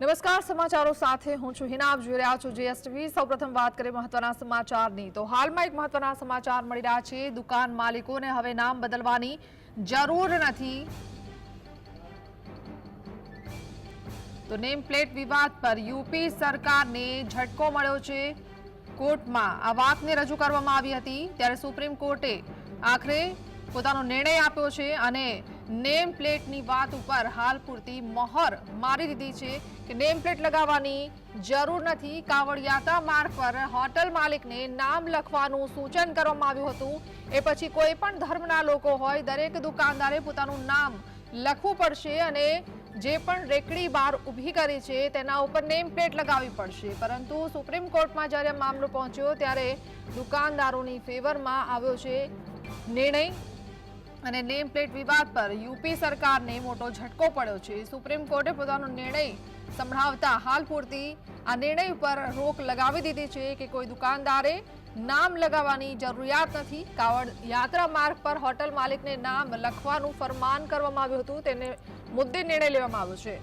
નમસ્કાર, સમાચારો સાથે હું છું હિના. જોઈ રહ્યા છો જીએસટીવી સૌપ્રથમ વાત કરીએ મહત્વના સમાચારની, તો હાલમાં એક મહત્વના સમાચાર મળી રહ્યા છે. દુકાન માલિકોને હવે નામ બદલવાની જરૂર નથી. તો નેમ પ્લેટ વિવાદ પર યુપી સરકારને ઝટકો મળ્યો છે કોર્ટમાં. આ વાતને રજૂ કરવામાં આવી હતી, ત્યારે સુપ્રીમ કોર્ટે આખરે પોતાનો નિર્ણય આપ્યો છે અને નેમ પ્લેટની વાત ઉપર હાલ પૂરતી મહોર મારી દીધી છે કે નેમ પ્લેટ લગાવવાની જરૂર નથી. કાવડિયાતા માર્ગ પર હોટલ માલિકને નામ લખવાનું સૂચન કરવામાં આવ્યું હતું. એ પછી કોઈ પણ ધર્મના લોકો હોય દરેક દુકાનદારે પોતાનું નામ લખવું પડશે અને જે પણ રેકડી બાર ઊભી કરી છે તેના ઉપર નેમ પ્લેટ લગાવવી પડશે. પરંતુ સુપ્રીમ કોર્ટમાં જ્યારે મામલો પહોંચ્યો ત્યારે દુકાનદારોની ફેવરમાં આવ્યો છે નિર્ણય અને નેમ પ્લેટ વિવાદ પર યુપી સરકારને મોટો ઝટકો પડ્યો છે. સુપ્રીમ કોર્ટે પોતાનો નિર્ણય સંભળાવતા હાલ પૂરતી આ નિર્ણય ઉપર રોક લગાવી દીધી છે કે કોઈ દુકાનદારે નામ લગાવવાની જરૂરિયાત નથી. કાવડ યાત્રા માર્ગ પર હોટલ માલિકને નામ લખવાનું ફરમાન કરવામાં આવ્યું હતું. તેને મુદ્દે નિર્ણય લેવામાં આવ્યો છે.